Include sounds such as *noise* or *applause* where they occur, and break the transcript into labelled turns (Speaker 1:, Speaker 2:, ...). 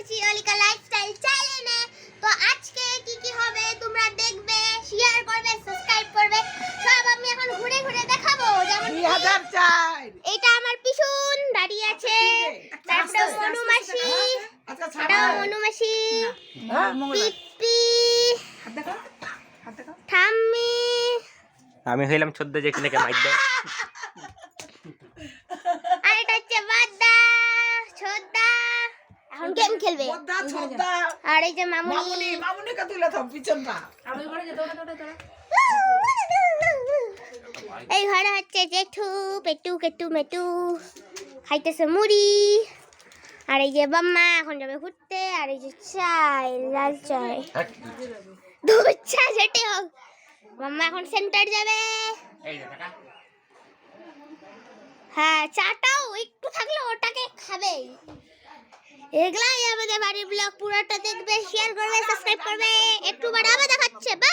Speaker 1: করছি অলিকা লাইফস্টাইল চ্যানেলে তো আজকে কি কি হবে তোমরা দেখবে শেয়ার করবে সাবস্ক্রাইব করবে সব আমি এখন ঘুরে ঘুরে দেখাবো। যেমন এটা আমার পিছন দাঁড়িয়ে আছে। তারপরে মনু মাসি।
Speaker 2: আচ্ছা
Speaker 1: এটা মনু মাসি।
Speaker 2: হ্যাঁ
Speaker 1: পিপি। ঠাম্মি।
Speaker 3: আমি হইলাম চোদ্দ যে কিনাকে মাইর দেয় *laughs*
Speaker 1: গেম খেলবে। আর এই যে মামুনি।
Speaker 2: মামুনি মামুনিকে তুলে থাম পিছনটা
Speaker 1: এই ঘরে হচ্ছে জেঠু পেটু কেটু মেটু খাইতেছে মুড়ি। আর এই যে বাম্মা এখন যাবে ঘুরতে। আর এই যে চাই লাল চাই দুধ চা যেটি হোক। বাম্মা এখন সেন্টার যাবে। হ্যাঁ চাটাও একটু থাকলে ওটাকে খাবে এগুলাই আমাদের বাড়ির ব্লগ পুরোটা দেখবে শেয়ার করবে সাবস্ক্রাইব করবে। একটু বাড়াবা দেখাচ্ছে বা